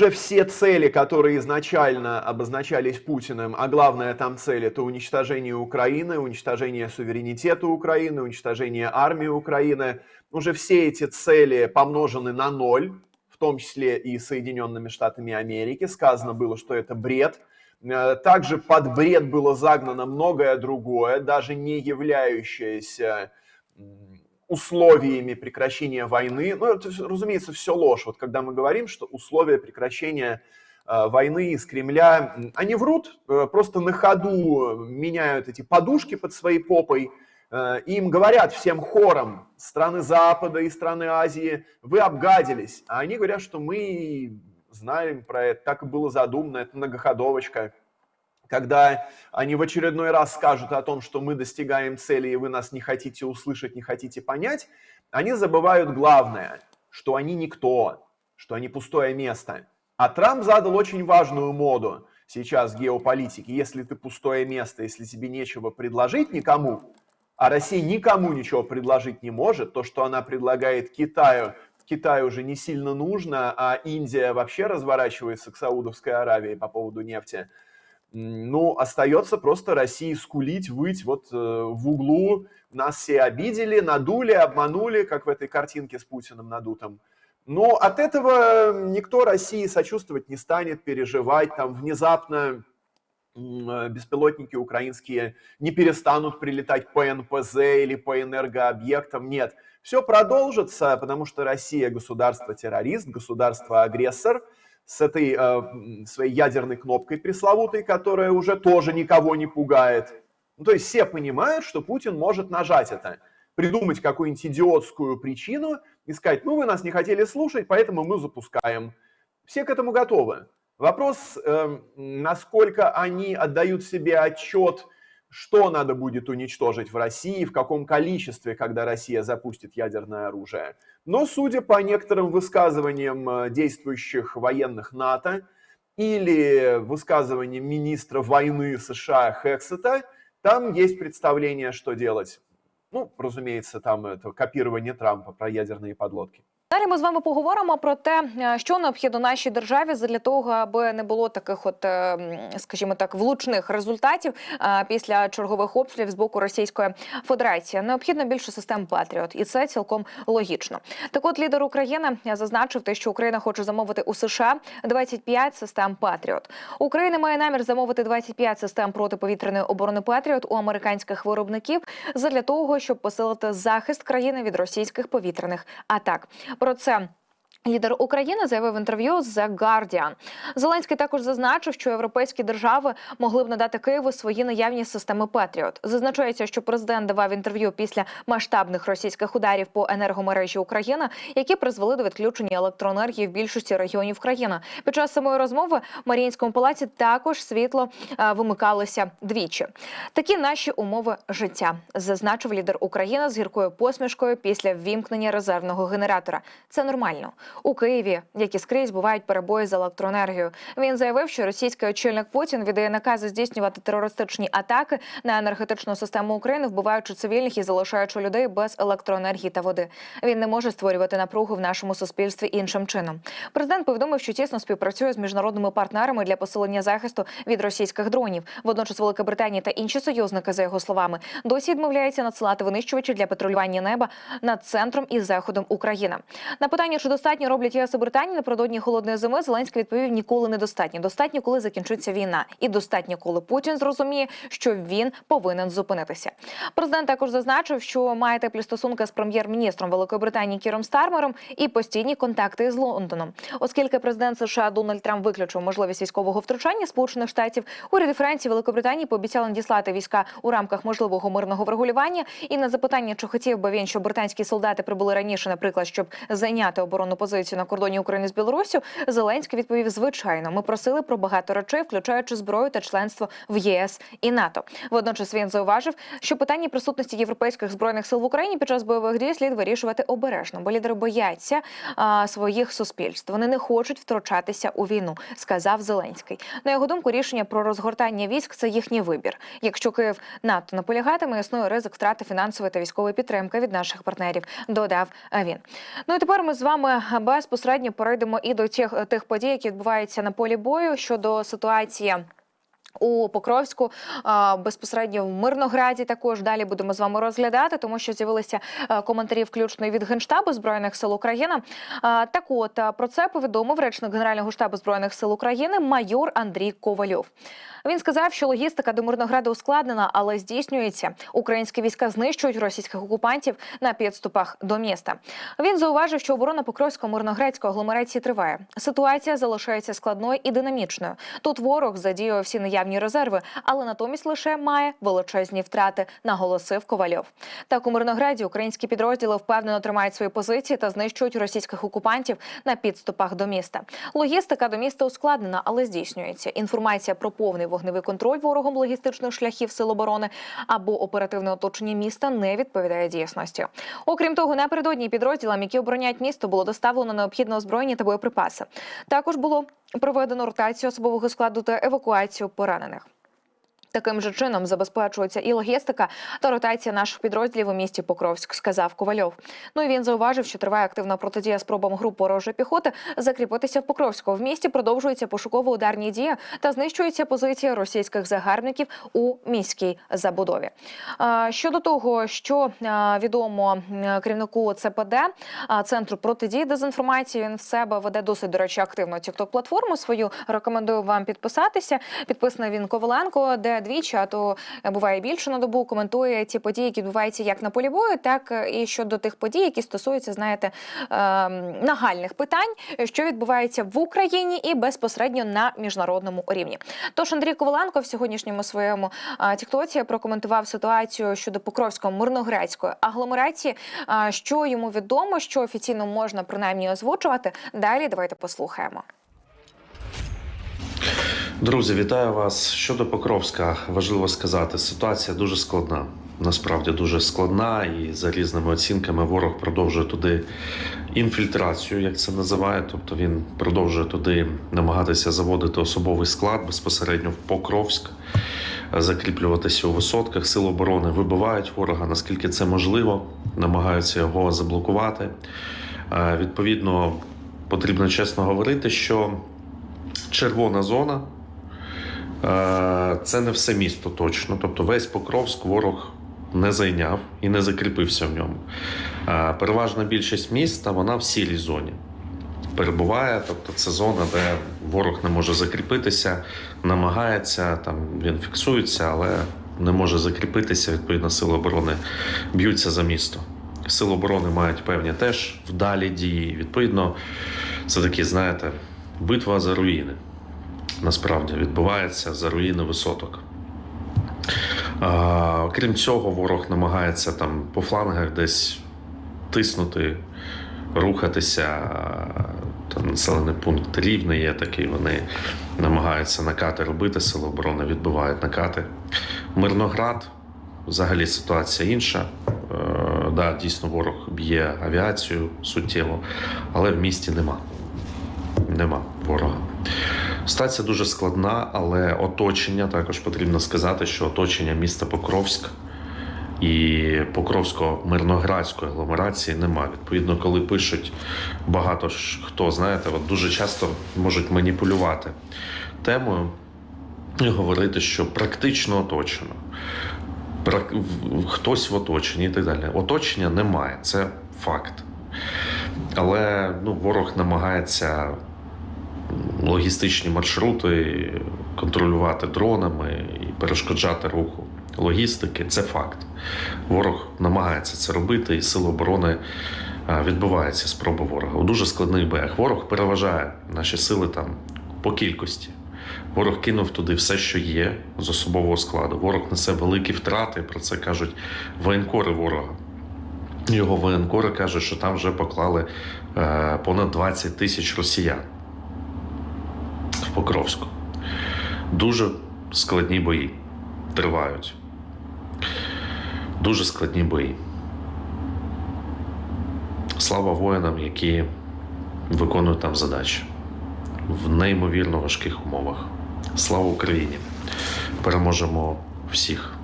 уже все цели, которые изначально обозначались Путиным, а главная там цель это уничтожение Украины, уничтожение суверенитета Украины, уничтожение армии Украины, уже все эти цели помножены на ноль, в том числе и Соединенными Штатами Америки. Сказано было, что это бред. Э, Также под бред было загнано многое другое, даже не являющееся условиями прекращения войны. Ну, это, разумеется, все ложь. Вот когда мы говорим, что условия прекращения э, войны из Кремля, они врут, э, просто на ходу меняют эти подушки под своей попой, э, им говорят всем хором страны Запада и страны Азии, вы обгадились. А они говорят, что мы знаем про это, так и было задумано, это многоходовочка когда они в очередной раз скажут о том, что мы достигаем цели, и вы нас не хотите услышать, не хотите понять, они забывают главное, что они никто, что они пустое место. А Трамп задал очень важную моду сейчас в геополитике. Если ты пустое место, если тебе нечего предложить никому, а Россия никому ничего предложить не может, то, что она предлагает Китаю, Китаю уже не сильно нужно, а Индия вообще разворачивается к Саудовской Аравии по поводу нефти – ну, остается просто России скулить, выть вот э, в углу. Нас все обидели, надули, обманули, как в этой картинке с Путиным надутым. Но от этого никто России сочувствовать не станет, переживать. Там внезапно э, беспилотники украинские не перестанут прилетать по НПЗ или по энергообъектам. Нет, все продолжится, потому что Россия государство-террорист, государство-агрессор – с этой э, своей ядерной кнопкой пресловутой, которая уже тоже никого не пугает. Ну, то есть все понимают, что Путин может нажать это, придумать какую-нибудь идиотскую причину и сказать, ну вы нас не хотели слушать, поэтому мы запускаем. Все к этому готовы. Вопрос, э, насколько они отдают себе отчет, что надо будет уничтожить в России, в каком количестве, когда Россия запустит ядерное оружие. Но, судя по некоторым высказываниям э, действующих военных НАТО или высказываниям министра войны США Хексета, там есть представление, что делать. Ну, разумеется, там это копирование Трампа про ядерные подлодки. Далі ми з вами поговоримо про те, е, що необхідно нашій державі для того, аби не було таких, от, е, скажімо так, влучних результатів е, після чергових обстрілів з боку Російської Федерації. Необхідно більше систем Патріот, і це цілком логічно. Так, от лідер України зазначив те, що Україна хоче замовити у США 25 систем Патріот. Україна має намір замовити 25 систем протиповітряної оборони Патріот у американських виробників задля того, щоб посилити захист країни від російських повітряних атак. Про це. Лідер України заявив інтерв'ю з The Guardian. Зеленський також зазначив, що європейські держави могли б надати Києву свої наявні системи Патріот. Зазначається, що президент давав інтерв'ю після масштабних російських ударів по енергомережі України, які призвели до відключення електроенергії в більшості регіонів країни. Під час самої розмови в Маріїнському палаці також світло е, вимикалося двічі. Такі наші умови життя, зазначив лідер України з гіркою посмішкою після ввімкнення резервного генератора. Це нормально. У Києві, як і скрізь, бувають перебої з електроенергією. Він заявив, що російський очільник Путін віддає накази здійснювати терористичні атаки на енергетичну систему України, вбиваючи цивільних і залишаючи людей без електроенергії та води. Він не може створювати напругу в нашому суспільстві іншим чином. Президент повідомив, що тісно співпрацює з міжнародними партнерами для посилення захисту від російських дронів. Водночас Велика Британія та інші союзники, за його словами, досі відмовляються надсилати винищувачі для патрулювання неба над центром і заходом України. На питання, чи достатньо роблять ЄС і Британія напередодні холодної зими, Зеленський відповів: ніколи не достатньо. Коли закінчиться війна, і достатньо, коли Путін зрозуміє, що він повинен зупинитися. Президент також зазначив, що має теплі стосунки з прем'єр-міністром Великої Британії Кіром Стармером і постійні контакти з Лондоном, оскільки президент США Дональд Трамп виключив можливість військового втручання Сполучених Штатів. Уряди Франції Великобританії пообіцяли надіслати війська у рамках можливого мирного врегулювання. І на запитання, чи хотів би він, щоб британські солдати прибули раніше, наприклад, щоб зайняти оборонну позицію на кордоні України з Білоруссю, Зеленський відповів: звичайно, ми просили про багато речей, включаючи зброю та членство в ЄС і НАТО. Водночас він зауважив, що питання присутності європейських збройних сил в Україні під час бойових дій слід вирішувати обережно, бо лідери бояться а, своїх суспільств. Вони не хочуть втручатися у війну, сказав Зеленський. На його думку, рішення про розгортання військ це їхній вибір. Якщо Київ надто наполягатиме, існує ризик втрати фінансової та військової підтримки від наших партнерів. Додав він. Ну і тепер ми з вами безпосередньо перейдемо і до тих, тих подій, які відбуваються на полі бою щодо ситуації. У Покровську безпосередньо в Мирнограді також далі будемо з вами розглядати, тому що з'явилися е, коментарі, включно від генштабу збройних сил України. Так, от про це повідомив речник Генерального штабу збройних сил України майор Андрій Ковальов. Він сказав, що логістика до Мирнограда ускладнена, але здійснюється. Українські війська знищують російських окупантів на підступах до міста. Він зауважив, що оборона Покровського мирноградської агломерації триває. Ситуація залишається складною і динамічною. Тут ворог задіяв всі наявні резерви, але натомість лише має величезні втрати, наголосив Ковальов. Так у Мирнограді українські підрозділи впевнено тримають свої позиції та знищують російських окупантів на підступах до міста. Логістика до міста ускладнена, але здійснюється. Інформація про повний вогневий контроль ворогом логістичних шляхів сил оборони або оперативне оточення міста не відповідає дійсності. Окрім того, напередодні підрозділам, які обороняють місто, було доставлено необхідне озброєння та боєприпаси. Також було проведено ротацію особового складу та евакуацію поранених. Таким же чином забезпечується і логістика та ротація наших підрозділів у місті Покровськ, сказав Ковальов. Ну і він зауважив, що триває активна протидія спробам груп ворожої піхоти закріпитися в Покровську. В місті продовжуються пошуково-ударні дії та знищуються позиції російських загарбників у міській забудові. Щодо того, що відомо керівнику ЦПД центру протидії дезінформації, він в себе веде досить до речі активно тікток платформу свою. Рекомендую вам підписатися. Підписаний він Коваленко, де двічі, а то е, буває більше на добу, коментує ті події, які відбуваються як на полі бою, так е, і щодо тих подій, які стосуються, знаєте, ем, нагальних питань, що відбувається в Україні і безпосередньо на міжнародному рівні. Тож Андрій Коваленко в сьогоднішньому своєму а, тіктоці прокоментував ситуацію щодо Покровського мирноградської агломерації. Що йому відомо, що офіційно можна принаймні озвучувати. Далі давайте послухаємо. Друзі, вітаю вас. Щодо Покровська, важливо сказати, ситуація дуже складна. Насправді дуже складна, і за різними оцінками ворог продовжує туди інфільтрацію, як це називає. Тобто він продовжує туди намагатися заводити особовий склад безпосередньо в Покровськ, закріплюватися у висотках. Сили оборони вибивають ворога, наскільки це можливо, намагаються його заблокувати. Е, Відповідно, потрібно чесно говорити, що червона зона. Е, Це не все місто точно. Тобто весь Покровськ ворог не зайняв і не закріпився в ньому. Е, Переважна більшість міста вона в сірій зоні перебуває. Тобто це зона, де ворог не може закріпитися, намагається, там він фіксується, але не може закріпитися. Відповідно, сили оборони б'ються за місто. Сили оборони мають певні теж вдалі дії. Відповідно, це такі, знаєте, битва за руїни насправді відбувається за руїни висоток. А, крім цього, ворог намагається там по флангах десь тиснути, рухатися. Там населений пункт рівний є такий. Вони намагаються накати робити, сили оборони відбивають накати. Мирноград, взагалі ситуація інша. Е, да, дійсно, ворог б'є авіацію суттєво, але в місті нема. Нема ворога. Ситуація дуже складна, але оточення також потрібно сказати, що оточення міста Покровськ і Покровсько-мирноградської агломерації нема. Відповідно, коли пишуть багато хто, знаєте, от дуже часто можуть маніпулювати темою і говорити, що практично оточено. Хтось в оточенні і так далі. Оточення немає, це факт. Але ну, ворог намагається логістичні маршрути контролювати дронами і перешкоджати руху логістики. Це факт. Ворог намагається це робити, і сили оборони відбувається спроба ворога. У дуже складних боях. Ворог переважає наші сили там по кількості. Ворог кинув туди все, що є з особового складу. Ворог несе великі втрати. Про це кажуть воєнкори ворога. Його воєнкори кажуть, що там вже поклали е, понад 20 тисяч росіян Покровську. Дуже складні бої тривають. Дуже складні бої. Слава воїнам, які виконують там задачі в неймовірно важких умовах. Слава Україні! Переможемо всіх!